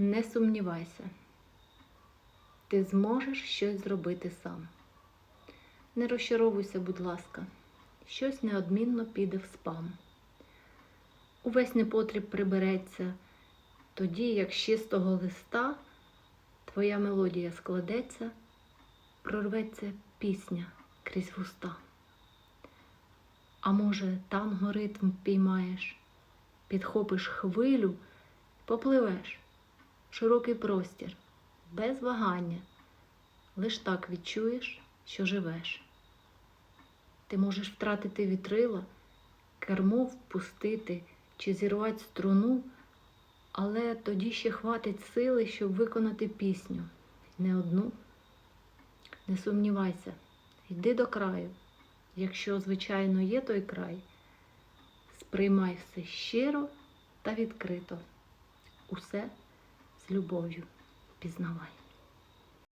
Не сумнівайся, ти зможеш щось зробити сам. Не розчаровуйся, будь ласка, щось неодмінно піде в спам. Увесь непотріб прибереться, тоді, як з чистого листа твоя мелодія складеться, прорветься пісня крізь вуста. А може, танго ритм піймаєш, підхопиш хвилю, попливеш широкий простір, без вагання, лиш так відчуєш, що живеш. Ти можеш втратити вітрила, кермо впустити чи зірвати струну, але тоді ще хватить сили, щоб виконати пісню. Не одну. Не сумнівайся, йди до краю. Якщо, звичайно, є той край, сприймай все щиро та відкрито. Усе любов'ю пізнавай.